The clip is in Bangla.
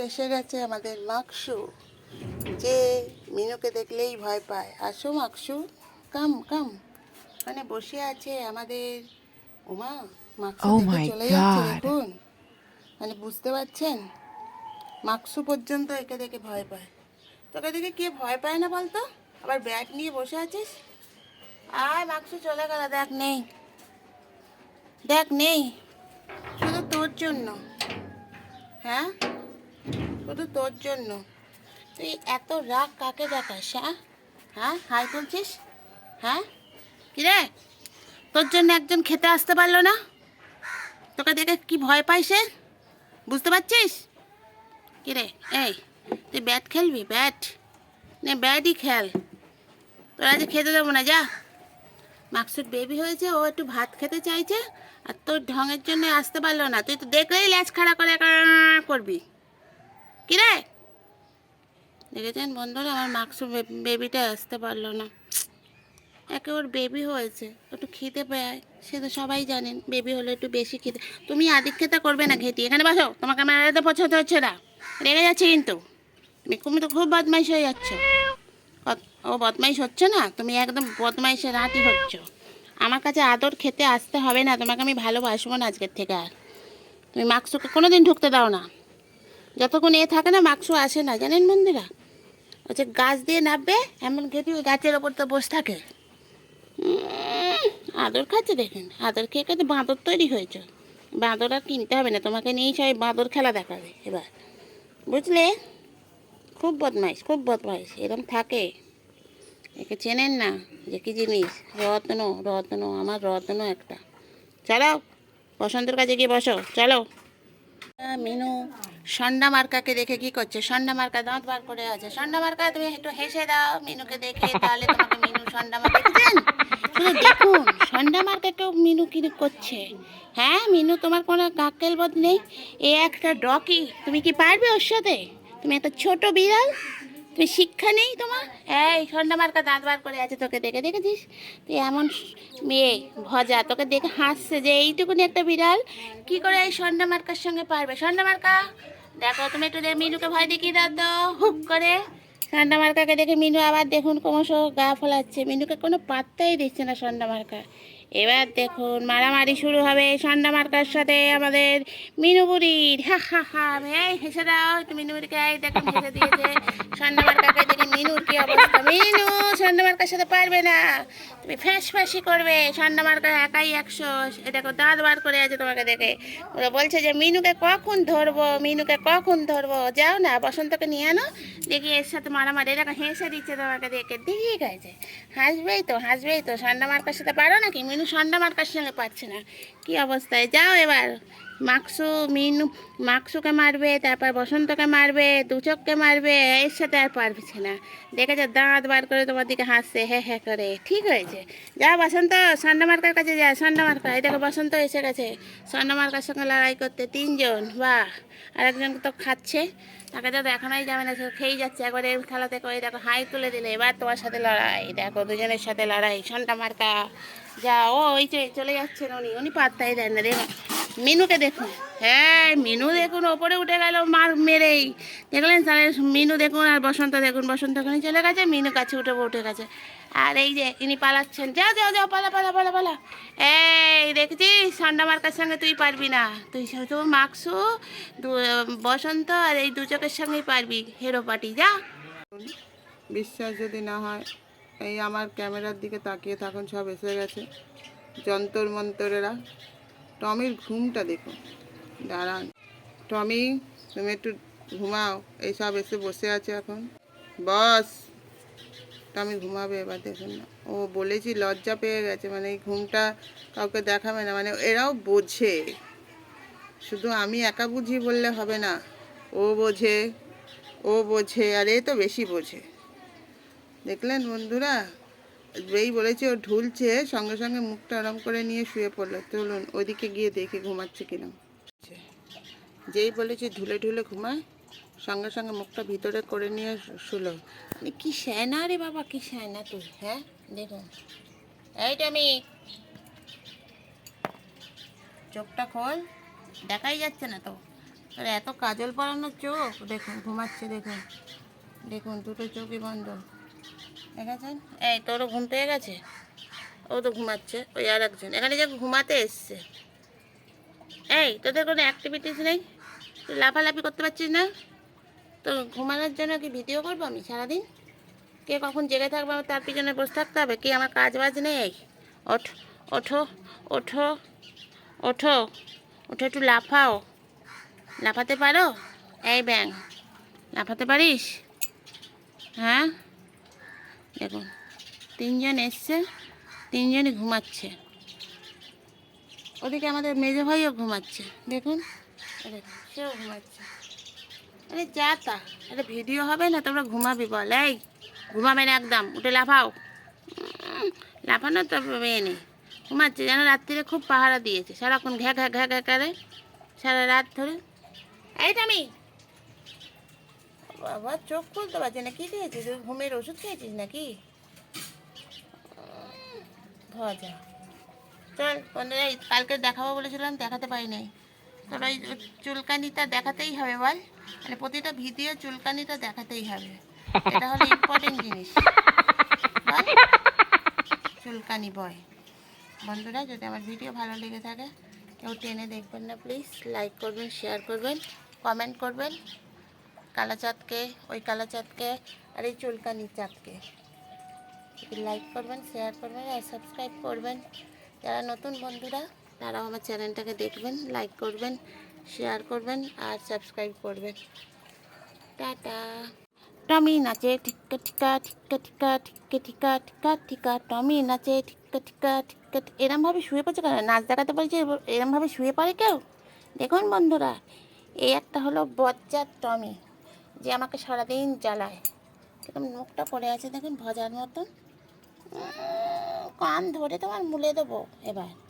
এসে গেছে আমাদের মাকসু। যে মিনুকে দেখলেই ভয় পায়। আসো মাকসু কাম কাম। মানে বসে আছে আমাদের ওমা মাকসু Oh চলে যাচ্ছে. দেখুন। মানে বুঝতে পারছেন? মাকসু পর্যন্ত একে দেখে ভয় পায়। তোকে দেখে কে ভয় পায় না বলতো? আবার ব্যাট নিয়ে বসে আছিস? আয় মাকসু চলে গেল। দেখ নেই। দেখ নেই। শুধু তোর জন্য। হ্যাঁ? শুধু তোর জন্য তুই এত রাগ কাকে দেখাস হ্যাঁ হ্যাঁ হাই তুলছিস হ্যাঁ কিরে তোর জন্য একজন খেতে আসতে পারল না তোকে দেখে কি ভয় পাই সে বুঝতে পারছিস কিরে এই তুই ব্যাট খেলবি ব্যাট নে ব্যাটই খেল তোর আজ খেতে দেবো না যা মাকসুদ বেবি হয়েছে ও একটু ভাত খেতে চাইছে আর তোর ঢঙের জন্য আসতে পারল না তুই তো দেখলেই ল্যাচ খাড়া করে করবি রে দেখেছেন বন্ধুরা, আমার মাকসু বেবিটা আসতে পারল না। একে ওর বেবি হয়েছে, একটু খিদে পায় সে তো সবাই জানেন বেবি হলে একটু বেশি খিদে। তুমি আদিক খেতে করবে না ঘেটি এখানে বসো, তোমাকে আমার আলাদা পছন্দ হচ্ছে না। রেগে যাচ্ছে কিন্তু। তুমি তুমি তো খুব বদমাইশ হয়ে যাচ্ছ। ও বদমাইশ হচ্ছে না? তুমি একদম বদমাইশে রাঁটি হচ্ছ। আমার কাছে আদর খেতে আসতে হবে না, তোমাকে আমি ভালোবাসবো না আজকের থেকে আর। তুমি মাকসুকে কোনো দিন ঢুকতে দাও না। যতক্ষণ এ থাকে না মাকসু আসে না। জানেন বন্ধুরা? হচ্ছে গাছ দিয়ে নামবে এমন ঘেটি ওই গাছের ওপর তো বসে থাকে। আদর খাচ্ছে দেখেন। আদর খেয়ে খেতে বাঁদর তৈরি হয়েছে। বাঁদর আর কিনতে হবে না, তোমাকে নিয়েই সবাই বাঁদর খেলা দেখাবে এবার। বুঝলে? খুব বদমাইশ খুব বদমাইশ। এরম থাকে। একে চেনেন না যে কি জিনিস? রত্ন রত্ন, আমার রত্ন একটা। চলো, বসন্তের কাছে গিয়ে বসো। চলো। মিনু সন্ডা মার্কাকে দেখে কি করছে? সন্ডা মার্কা দাঁত বার করে আছে। সন্ডা মার্কা, তুমি একটু হেসে দাও মিনুকে দেখে, তাহলে তোমাকে মিনু সন্ডা মার্কা শুধু দেখুন, সন্ডা মার্কাকেও মিনু কি করছে? হ্যাঁ মিনু তোমার কোনো কাকেল বোধ নেই। এ একটা ডকি তুমি কি পারবে ওর সাথে? তুমি একটা ছোট বিড়াল। তুমি শিক্ষা নেই তোমার? এই সন্ধ্যা মার্কা দাঁত বার করে আছে তোকে দেখে, দেখেছিস? তুই এমন মেয়ে, ভজা, তোকে দেখে হাসছে যে এইটুকুনি একটা বিড়াল। কি করে এই সন্ধ্যা মার্কার সঙ্গে পারবে? সন্ধ্যা মার্কা দেখো, তুমি একটু মিনুকে ভয় দেখিয়ে দাও তো হুক করে। সন্ডা মার্কাকে দেখে মিনু আবার দেখুন ক্রমশ গা ফোলাচ্ছে। মিনুকে কোনো পাত্তাই দিচ্ছে না সন্ডা মার্কা। এবার দেখুন মারামারি শুরু হবে সন্ধ্যা মার্কার সাথে আমাদের মিনু বুড়ির। হা হা হা এই হেসে দাও, একটু মিনু বুড়িকে দেখুন হেসে দিয়েছে। সন্ধ্যা মার্কাকে দেখে মিনুর কি অবস্থা। মিনু সন্ধ্যা মার্কার সাথে পারবে না। তুমি ফ্যাঁস ফ্যাঁসি করবে। সন্ধ্যা মার্কা একাই একশো। এ দেখো, দাঁত বার করে আছে তোমাকে দেখে। ওরা বলছে যে মিনুকে কখন ধরবো? মিনুকে কখন ধরবো? যাও না, বসন্তকে নিয়ে আনো। দেখি এর সাথে মারামারি। এরকম হেসে দিচ্ছে তোমাকে দেখে। ঠিক আছে হাসবেই তো হাসবেই তো। সন্ধ্যা মার্কার সাথে পারো নাকি? মিনু সন্ধ্যা মার্কার সঙ্গে পাচ্ছে না। কি অবস্থায়? যাও এবার। মাকসু, মিনু, মাকসুকে মারবে, তারপর বসন্তকে মারবে, দুচককে মারবে, এর সাথে আর পারছে না। দেখেছে, দাঁত বার করে তোমার দিকে হাসছে হ্যাঁ হ্যাঁ করে। ঠিক হয়েছে। যা বসন্ত সন্ধ্যা মার্কার কাছে যা সন্ধ্যা মার্কা। এই দেখো, বসন্ত এসে গেছে। সন্ধ্যা মার্কার সঙ্গে লড়াই করতে তিনজন। বাহ! আর একজন তো খাচ্ছে। তাকে তো দেখানোই যাবে না, সে খেয়েই যাচ্ছে। একবার এর খেলা থেকে ওই দেখো, হাই তুলে দিলে। এবার তোমার সাথে লড়াই। দেখো, দুজনের সাথে লড়াই। সন্ধ্যা মার্কা। যা, ও, ওই যে চলে যাচ্ছেন উনি। উনি পাত্তাই দেন না দেখুন মিনুকে দেখুন। হ্যাঁ মিনু দেখুন, ওপরে উঠে গেল, মার মেরেই। দেখলেন তাহলে মিনু দেখুন আর বসন্ত দেখুন। বসন্ত ওখানে চলে গেছে, মিনু কাছে উঠে উঠে গেছে। আর এই যে ইনি পালাচ্ছেন, যাও যাও যাও, পালা পালা পালা পালা। এই, দেখছিস? সন্ধ্যা মার্কার সঙ্গে তুই পারবি না। তুই শুধু মাকসু বসন্ত আর এই দু চোখের সঙ্গেই পারবি। হেরো পাটি যা। বিশ্বাস যদি না হয়, এই আমার ক্যামেরার দিকে তাকিয়ে থাকুন, সব এসে গেছে। যন্তর মন্তরেরা। টমির ঘুমটা দেখুন দাঁড়ান। টমি, তুমি একটু ঘুমাও। এইসব এসে বসে আছে এখন। বস। টমি ঘুমাবে, এবার দেখুন না। ও বলেছি লজ্জা পেয়ে গেছে মানে এই ঘুমটা কাউকে দেখাবে না। মানে এরাও বোঝে। শুধু আমি একা বুঝি বললে হবে না। ও বোঝে ও বোঝে, আর এ তো বেশি বোঝে। দেখলেন বন্ধুরা? যেই বলেছে ও ঢুলছে, সঙ্গে সঙ্গে মুখটা আরাম করে নিয়ে শুয়ে পড়ল। চলুন ওইদিকে গিয়ে দেখে ঘুমাচ্ছে কিনা। যেই বলেছে ঢুলে ঢুলে ঘুমায়, সঙ্গে সঙ্গে মুখটা ভিতরে করে নিয়ে শুলো। মানে কি শ্যানা রে বাবা, কি শ্যানা তুই হ্যাঁ? দেখুন। এইটা আমি চোখটা খোল। দেখাই যাচ্ছে না তো। এত কাজল পরানো চোখ। দেখুন, ঘুমাচ্ছে, দেখুন। দেখুন, দুটো চোখই বন্ধ। এই, তোরও ঘুম পেয়ে গেছে? ও তো ঘুমাচ্ছে। ওই আর একজন। এখানে যে ঘুমাতে এসছে। এই, তোদের কোনো অ্যাক্টিভিটিস নেই? তুই লাফালাফি করতে পারছিস না? তো ঘুমানোর জন্য কি ভিডিও করব আমি সারাদিন? কে কখন জেগে থাকবে আমার তার পিছনে বসে থাকতে হবে? কি আমার কাজ বাজ নেই? ওঠ, ওঠো ওঠো ওঠো ওঠো একটু লাফাও। লাফাতে পারো? এই ব্যাং লাফাতে পারিস? হ্যাঁ? দেখুন। তিনজন এসছে, তিনজনই ঘুমাচ্ছে। ওদিকে আমাদের মেজো ভাইও ঘুমাচ্ছে, দেখুন। সেও ঘুমাচ্ছে। আরে যা তা এটা ভিডিও হবে না, তোমরা ঘুমাবি বল, এই, ঘুমাবে না একদম, উঠে লাফাও। লাফানো তো মেয়ে নেই। ঘুমাচ্ছে, যেন রাত্রিরে খুব পাহারা দিয়েছে, সারাক্ষণ ঘ্যা ঘ্যা ঘ্যা ঘ্যা করে, সারা রাত ধরে। এই, টামি বাবা, চোখ খুলতে পারছি না। কি খেয়েছিস তুই ঘুমের ওষুধ খেয়েছিস নাকি? ভজা। চল এই কালকে দেখাবো বলেছিলাম, দেখাতে পারি নাই তোর ওই চুলকানিটা দেখাতেই হবে বল। মানে প্রতিটা ভিডিও চুলকানিটা দেখাতেই হবে। এটা হলো ইম্পর্টেন্ট জিনিস। চুলকানি বয়। বন্ধুরা, যদি আমার ভিডিও ভালো লেগে থাকে, কেউ টেনে দেখবেন না প্লিজ লাইক করবেন শেয়ার করবেন কমেন্ট করবেন। কালা চাঁদকে, ওই কালা চাঁদকে আর এই চুলকানি চাঁদকে। লাইক করবেন শেয়ার করবেন আর সাবস্ক্রাইব করবেন। যারা নতুন বন্ধুরা, তারাও আমার চ্যানেলটাকে দেখবেন লাইক করবেন শেয়ার করবেন আর সাবস্ক্রাইব করবেন। টাটা। টমি নাচে ঠিক্কা ঠিকা ঠিক্কা ঠিকা ঠিক্কে ঠিকা ঠিকা ঠিকা, টমি নাচে ঠিক্কা ঠিকা ঠিকা এরমভাবে শুয়ে পড়ছে কেন? নাচ দেখাতে বলছে এরমভাবে শুয়ে পড়ে কেউ? দেখুন বন্ধুরা, এই একটা হলো বজ্জার টমি। যে আমাকে সারাদিন জ্বালায়। কীরকম মুখটা পড়ে আছে, দেখুন, ভজার মতন। কান ধরে তোমার মুলে দেবো এবার।